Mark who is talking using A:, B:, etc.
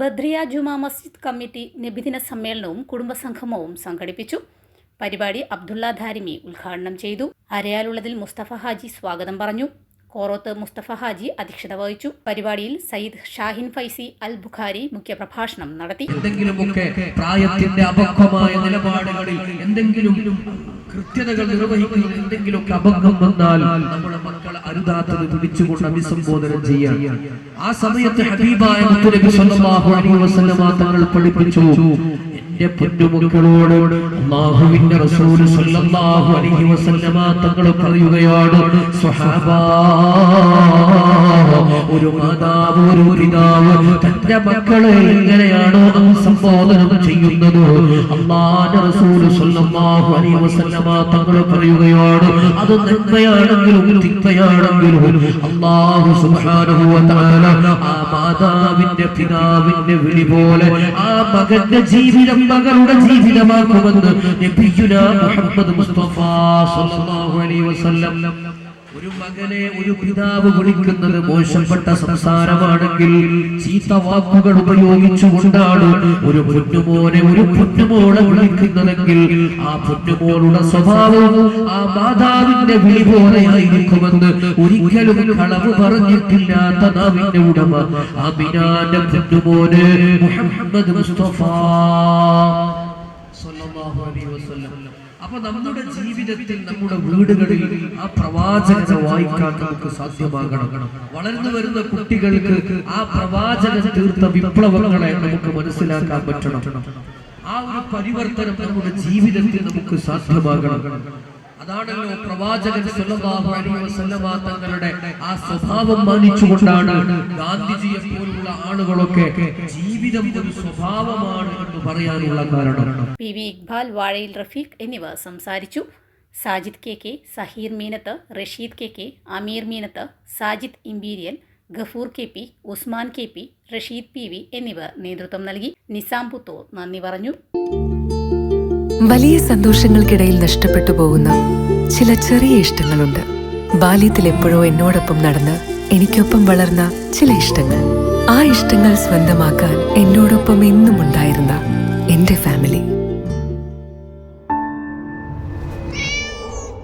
A: Badriya Juma Masjid committee നബിദിന സമ്മേളനവും കുടുംബസംഗമവും സംഘടിപ്പിച്ചു. പരിപാടി അബ്ദുള്ള ധാരിമി ഉദ്ഘാടനം ചെയ്തു. അരയാലുള്ളതിൽ മുസ്തഫ ഹാജി സ്വാഗതം പറഞ്ഞു. കോറോത്ത് മുസ്തഫ ഹാജി അധ്യക്ഷത വഹിച്ചു. പരിപാടിയിൽ സയ്യിദ് ഷാഹിൻ ഫൈസി അൽ ബുഖാരി മുഖ്യപ്രഭാഷണം നടത്തി.
B: എന്തെങ്കിലുമൊക്കെ പ്രായത്തിന്റെ നിലപാടുകളിൽ എന്തെങ്കിലും കൃത്യതകൾ നിർവഹിക്കുന്ന എന്തെങ്കിലുമൊക്കെ അപക്വം വന്നാൽ നമ്മുടെ അരുതാത്തത് പിടിച്ചുകൊണ്ട് അഭിസംബോധന ചെയ്യാൻ. ആ സമയത്ത് ഹബീബായ മുത്തുനബി സല്ലല്ലാഹു അലൈഹി വസല്ലമ തങ്ങൾ പഠിപ്പിച്ചു. എന്റെ പൊന്നുമക്കളോട് അള്ളാഹുവിന്റെ റസൂൽ സല്ലല്ലാഹു അലൈഹി വസല്ലമ തങ്ങൾ പറയുകയാണ് സ്വഹാബാ ഒരു മാതാവ് ഒരു പിതാവ് തന്റെ മക്കളെ എങ്ങനെയാണോ സംബോധനം ചെയ്യുന്നത്? അള്ളാന്റെ റസൂൽ സല്ലല്ലാഹു അലൈഹി വസല്ലമ തങ്ങൾ പറയുകയാണ് അത് നന്മയാണെങ്കിലും തിന്മയാണെങ്കിലും അള്ളാഹു സുബ്ഹാനഹു വ ആ മാതാവിന്റെ പിതാവിന്റെ വിളി പോലെ ആ മകന്റെ ജീവിതം മകളുടെ ജീവിതമാക്കുമെന്ന് മുഹമ്മദ് മുസ്തഫ സല്ലല്ലാഹു അലൈഹി വസല്ലം ഒരു മകനെ ഒരു പിതാവ് വിളിക്കുന്നത് മോശപ്പെട്ട സംസാരമാണെങ്കിൽ ചീത്ത വാക്കുകൾ ഉപയോഗിച്ചുകൊണ്ടാണ് ഒരു പൊന്നുമോനെ ഒരു പൊന്നുമോളെ വിളിക്കുന്നതെങ്കിൽ ആ പൊന്നുമോളുടെ സ്വഭാവവും ആ മാതാവിന്റെ വിളി പോലെയായിരിക്കുമെന്ന് ഒരിക്കലും കളവ് പറഞ്ഞിട്ടില്ലാത്ത നാവിന്റെ ഉടമ അമിനാന്റെ പൊന്നുമോന് മുഹമ്മദ് മുസ്തഫ അപ്പൊ നമ്മുടെ ജീവിതത്തിൽ നമ്മുടെ വീടുകളിൽ ആ പ്രവാചകനെ വായിക്കാൻ നമുക്ക് സാധ്യമാകണം. വളർന്നു വരുന്ന കുട്ടികൾക്ക് ആ പ്രവാചക തീർത്ത വിപ്ലവങ്ങളെ നമുക്ക് മനസ്സിലാക്കാൻ പറ്റണം. ആ ഒരു പരിവർത്തനം നമ്മുടെ ജീവിതത്തിൽ നമുക്ക് സാധ്യമാകണം. അതാണല്ലോ പ്രവാചകൻ തങ്ങളുടെ ആ സ്വഭാവം മാനിച്ചുകൊണ്ടാണ് ഗാന്ധിജിയെ പോലുള്ള ആളുകളൊക്കെ ജീവിതം ഒരു സ്വഭാവമാണ് എന്ന് പറയാനുള്ള കാരണം.
A: പി വി ഇക്ബാൽ വാഴയിൽ റഫീഖ് എന്നിവർ സംസാരിച്ചു. Sajid K K Saheer Meenath Rasheed K K Ameer Meenath Sajid Imperial Gafoor K P Usman K P Rasheed P V എന്നിവർ നേതൃത്വം നൽകി. നിസാം പുത്തോ നന്ദി പറഞ്ഞു.
C: വലിയ സന്തോഷങ്ങൾക്കിടയിൽ നഷ്ടപ്പെട്ടു പോകുന്ന ചില ചെറിയ ഇഷ്ടങ്ങളുണ്ട്. ബാല്യത്തിൽ എപ്പോഴോ എന്നോടൊപ്പം നടന്ന് എനിക്കൊപ്പം വളർന്ന ചില ഇഷ്ടങ്ങൾ. ആ ഇഷ്ടങ്ങൾ സ്വന്തമാക്കാൻ എന്നോടൊപ്പം എന്നും ഉണ്ടായിരുന്ന എന്റെ ഫാമിലി.